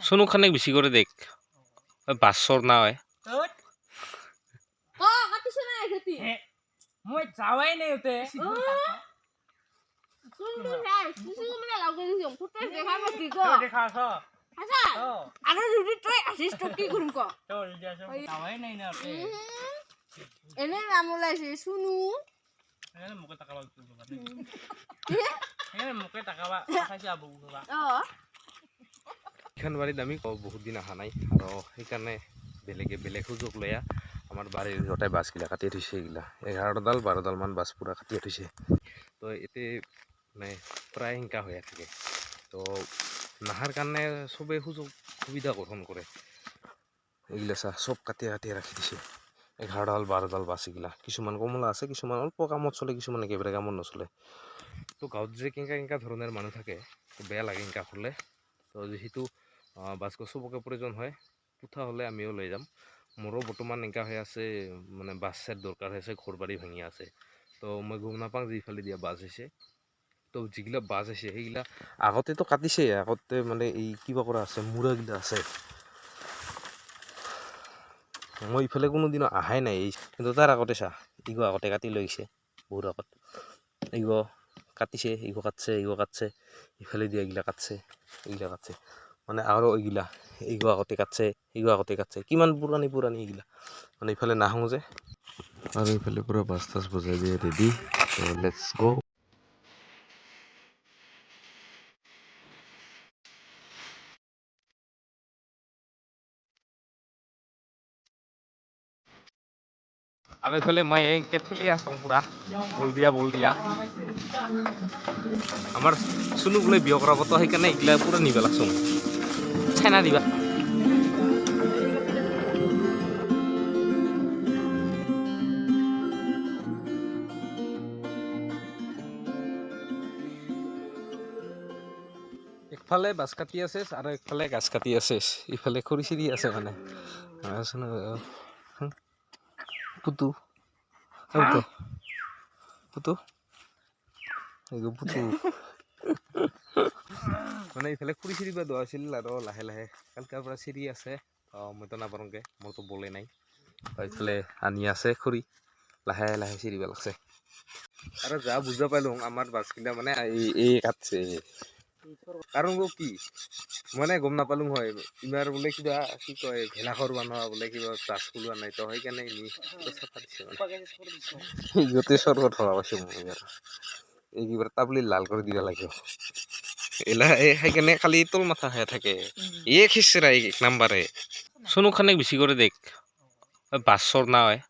শুনু খানেক বেশি করে দেখ। বাসর না হয়। মই যাৱাই নাই ইহঁতে কোনটো চাই কিছু মানে লগে দিছো ফুটে দেখা পাতি ক দেখা আছ? আছা অ আৰু যদি তই আছিস তো কি কৰিম ক? তই দিয়াচোন যাৱাই নাই না ইহঁতে এনে নাম ওলাইছে শুনু। মোকে টাকা মোকে টাকা পা আবু অ বাৰীত আমি বহুত দিন অহা নাই। আৰু সেইকাৰণে বেলেগে বেলেগ সুযোগ লৈ আমাৰ বাৰীৰ গোটেই বাছগিলা কাটি থৈছে এইগিলা। এঘাৰডাল বাৰডালমান বাছ পূৰা কাটি থৈছে। তো এতে মানে প্ৰায় হিংসা হৈয়ে থাকে তো নাহাৰ কাৰণে চবেই সুযোগ সুবিধা গ্ৰহণ কৰে। এইগিলা চা, চব কাটি কাটি ৰাখি দিছে। এঘাৰডাল বাৰডাল বাছ এইগিলা। কিছুমান কমলা আছে, কিছুমান অল্প কামত চলে, কিছুমান একেবাৰে কামত নচলে। তো গাঁৱত যে কেনেকা কেনেকা ধৰণৰ মানুহ থাকে বেয়া লাগে কেনেকা হ'লে তো যিহেতু বাছকো চবকে প্ৰয়োজন হয়। পুঠা হ'লে আমিও লৈ যাম। মোৰো বৰ্তমান এনেকা হৈ আছে মানে বাছ ছেট দৰকাৰ হৈ আছে, ঘৰ বাৰী ভাঙি আছে। তো মই গম নাপাওঁ যে ইফালে দিয়া বাছ হৈছে। তো যিগিলা বাছ হৈছে, সেইগিলা আগতেতো কাটিছে, আগতে মানে এই কিবা কৰা আছে, মূৰাগিলা আছে। মই ইফালে কোনোদিনো অহাই নাই, এই কিন্তু তাৰ আগতে চা ইগো আগতে কাটি লৈ গৈছে বহুত আগত। ইগো কাটিছে ইগো কাটছে ইগো কাটছে, ইফালে দিয়া এইগিলা কাটছে এইগিলা কাটছে। মানে আৰু এইগিলা এইগো আগতে কাটছে এইগো আগতে কাটছে কিমান পুৰণি পুৰণি এইগিলা। মানে ইফালে নাহোঁ যে। আৰু ইফালে পূৰা বাছ তাছ বজাই দিয়ে ৰেডি লেটছ গ' আৰু এইফালে মই এই কেটলি আছোঁ পূৰা বল দিয়া বল দিয়া আমাৰ চুনু বোলে বিয়া কৰাব তো সেইকাৰণে এইগিলা পূৰা নিব লাগছো চেনা দিবা। একফালে বাছ কাটি আছে আৰু একফালে গাছ কাটি আছে। ইফালে খৰি চিৰি আছে মানে। পুতু। পুতু। পুতু। মানে ইফালে খুৰি চিৰিব দোৱা আছিল আৰু লাহে লাহে। কালকাৰ পৰা চিৰি আছে মইতো নাপাৰোঁগে, মোৰতো বলে নাই। আৰু ইফালে আনি আছে খৰি লাহে লাহে চিৰিব লাগছে। আৰু যা বুজা পালোঁ, আমাৰ বাছকেইটা মানে এই কাটছে। কাৰণটো কি মানে গম নাপালোঁ হয়, ইমাৰ বোলে কিবা কি কয়, ভেলাঘৰ বনোৱা বোলে কিবা বাছ খোলোৱা নাই, তো সেইকাৰণে নি চাফা দিছে মানে। গোটেই স্বৰ্গত হোৱা পাইছোঁ মই এইবাৰ তাবলি লাল কৰি দিব লাগিব। এলা এই সেইকাৰণে খালি তোল মাথা হৈ থাকে। এই খিচৰা এক নাম্বাৰে। চুনু খানেক বেছি করে দেখ। বাসর না হয়।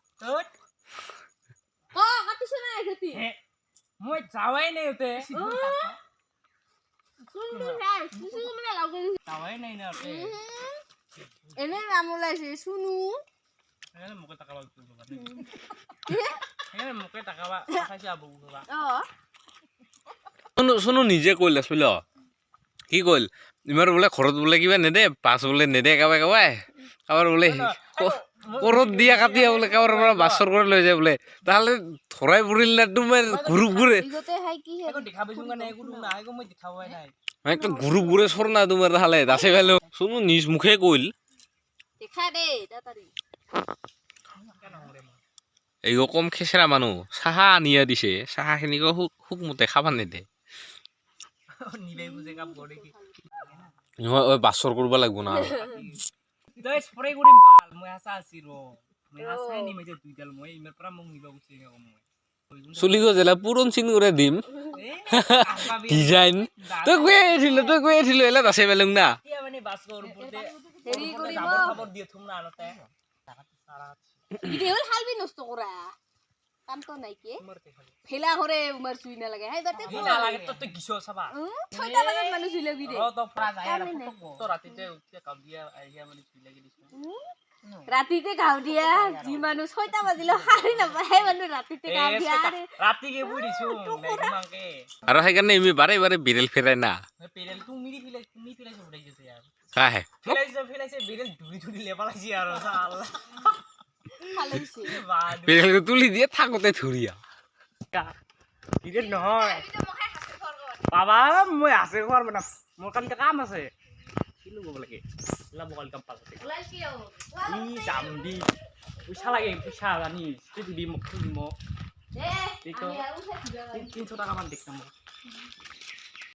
মই নাই মানে নাই না এনে নাম ওলাইছে শুনু মোকে টাকা সেইকাৰণে টাকা শুনো নিজে কইল আছিল কি কইল? ইমাৰ বোলে ঘৰত বোলে কিবা নেদে পাছ বোলে নেদে কাবাই কাবাই। কাবাৰ বোলে কৰত দিয়া কাটিয়া বোলে কাবাৰ পৰা বাছৰ কৰি লৈ যায় বোলে। তাহলে ধৰাই পৰিল না তোমাৰ ঘুৰু ঘুৰে ইগতে হাই কি হে একো দেখা পাইছোঁ কাৰণে একো নাই একো মই দেখাবই নাই। একটা ঘুৰু ঘুৰে চৰ না তোমাৰ তাহলে দাসে ফেলো শুনো নিজ মুখে কইল। দেখা দে এই কম খেচেৰা মানুহ চাহা আনিয়া দিছে চাহাখিনিকো শুক শুকমতে খাবা নেদে। নিবাই বুজে কাম কৰে কি? নহয় ঐ বাছৰ কৰিব লাগিব না। মই আছি মই মই নিব গুচি যাম মই। চুলি গজেলা পুৰণ চিন করে দিম। ডিজাইন। তই কৈ আহিছিল তই কৈ আহিছিল এলা দাসে পেলং না। মানে জাবৰ দিয়ে থম না আনতে। ইদে হালবি নষ্ট করা কাম তো নাই কি ফেলা করে উমার সুই না লাগে হাই বাতে এই নালাগে তই তই গিছ চাবা। ছয়টা বাজাত মানুষ সুই লাগি দে। অ তই যায় কামে। তই ৰাতিতে উঠি কাউদিয়া আহিয়া মানে চুই লাগি দিছো রাতিতে গাও দিয়া যি মানুষ ছয়টা বাজিলে হারি নাপায়। সেই মানুষ রাতিতে গাও দিয়া আরে ৰাতিকে বৈ দিছো নেগমাংকে আৰু সেইকাৰণে আমি বাৰে বাৰে বিৰেল ফেৰাই না। পেৰেল তুমি ফেলাই তুমি ফেলাইছে উঠাই গৈছে কাহে ফেলাইছে ফেলাইছে বেৰেল ধুই ধুই লেপালাইছে আৰু চাল্লা ফালাইছে তুলি দিয়ে থাকোতে ধুৰিয়া বিৰেল নহয়। বাবা মই আছে খোৱাৰ মানে মোৰ কাৰণে কাম আছে। কি ল'ব লাগে? ওলাব কালি কাম্পালতে ওলাই কিয় ই যাম দি। পইচা লাগে পইচা জানি তুই দিবি মোক তুই দিবি মোক দে কি কয়? আমি